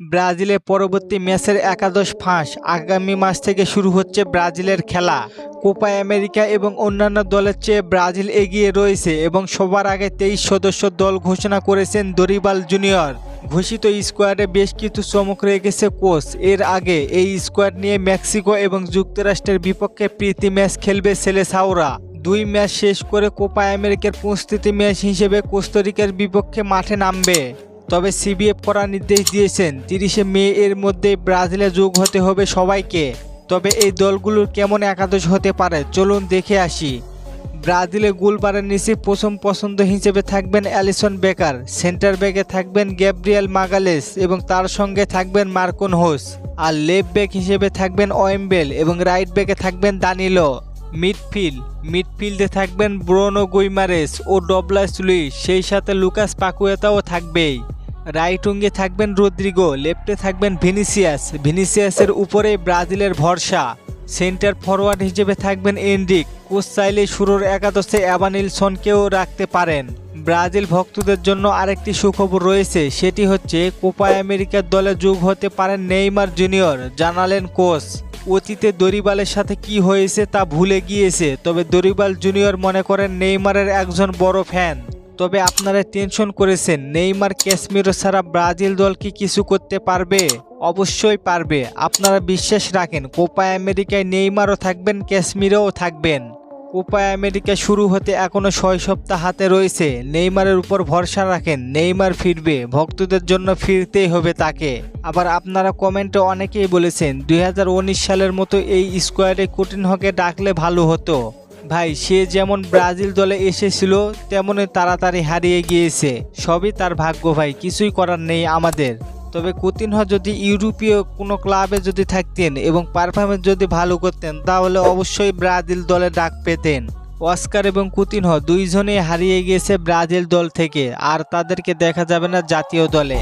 ব্রাজিলের পরবর্তী ম্যাচের একাদশ ফাঁস আগামী মাস থেকে শুরু হচ্ছে ব্রাজিলের খেলা। কোপা আমেরিকা এবং অন্যান্য দলের চেয়ে ব্রাজিল এগিয়ে রয়েছে এবং সবার আগে তেইশ সদস্য দল ঘোষণা করেছেন দরিবাল জুনিয়র। ঘোষিত স্কোয়াডে বেশ কিছু চমক রেখেছে কোচ। এর আগে এই স্কোয়াড নিয়ে মেক্সিকো এবং যুক্তরাষ্ট্রের বিপক্ষে প্রীতি ম্যাচ খেলবে সেলেসাওরা। দুই ম্যাচ শেষ করে কোপা আমেরিকার প্রস্তুতি ম্যাচ হিসেবে কোস্তারিকার বিপক্ষে মাঠে নামবে। তবে সিবিএফ করার নির্দেশ দিয়েছেন, তিরিশে মে এর মধ্যে ব্রাজিলে যোগ হতে হবে সবাইকে। তবে এই দলগুলোর কেমন একাদশ হতে পারে, চলুন দেখে আসি। ব্রাজিলে গোলবারের নিচে প্রথম পছন্দ হিসেবে থাকবেন অ্যালিসন বেকার, সেন্টার ব্যাকে থাকবেন গ্যাব্রিয়েল মাগালেস এবং তার সঙ্গে থাকবেন মার্কন হোস। আর লেফট ব্যাক হিসেবে থাকবেন ওয়েম্বেল এবং রাইট ব্যাকে থাকবেন দানিলো। মিডফিল্ড, মিডফিল্ডে থাকবেন ব্রোনো গুইমারেস ও ডবলাস লুইস সেই সাথে লুকাস পাকুয়েতাও থাকবেই। রাইট উইঙ্গে থাকবেন রদ্রিগো, লেফটে থাকবেন ভিনিসিয়াস। ভিনিসিয়াসের উপরে ব্রাজিলের ভরসা। সেন্টার ফরওয়ার্ড হিসেবে থাকবেন এন্ড্রিক কোচ চাইলে শুরুর একাদশে অ্যাবানিলসনকেও রাখতে পারেন। ব্রাজিল ভক্তদের জন্য আরেকটি সুখবর রয়েছে, সেটি হচ্ছে কোপা আমেরিকার দলে যোগ হতে পারেন নেইমার জুনিয়র, জানালেন কোচ। অতীতে দরিবালের সাথে কি হয়েছে তা ভুলে গিয়েছে, তবে দরিবাল জুনিয়র মনে করেন নেইমারের একজন বড় ফ্যান। তবে আপনারা টেনশন করেছেন, নেইমার ক্যাসমিরো ছাড়া ব্রাজিল দল কি কিছু করতে পারবে? অবশ্যই পারবে। আপনারা বিশ্বাস রাখেন, কোপা আমেরিকায় নেইমারও থাকবেন, ক্যাসমিরোও থাকবেন। কোপা আমেরিকা শুরু হতে এখনও ছয় সপ্তাহ হাতে রয়েছে। নেইমারের উপর ভরসা রাখেন, নেইমার ফিরবে, ভক্তদের জন্য ফিরতেই হবে তাকে। আবার আপনারা কমেন্টে অনেকেই বলেছেন, দুই হাজার উনিশ সালের মতো এই স্কোয়াডে কুটিন হকে ডাকলে ভালো হতো। ভাই, সে যেমন ব্রাজিল দলে এসেছিল, তেমনই তাড়াতাড়ি হারিয়ে গিয়েছে। সবই তার ভাগ্য ভাই, কিছুই করার নেই আমাদের। তবে কুতিনহ যদি ইউরোপীয় কোনো ক্লাবে যদি থাকতেন এবং পারফরমেন্স যদি ভালো করতেন, তাহলে অবশ্যই ব্রাজিল দলে ডাক পেতেন। অস্কার এবং কুতিনহ দুইজনেই হারিয়ে গিয়েছে ব্রাজিল দল থেকে, আর তাদেরকে দেখা যাবে না জাতীয় দলে।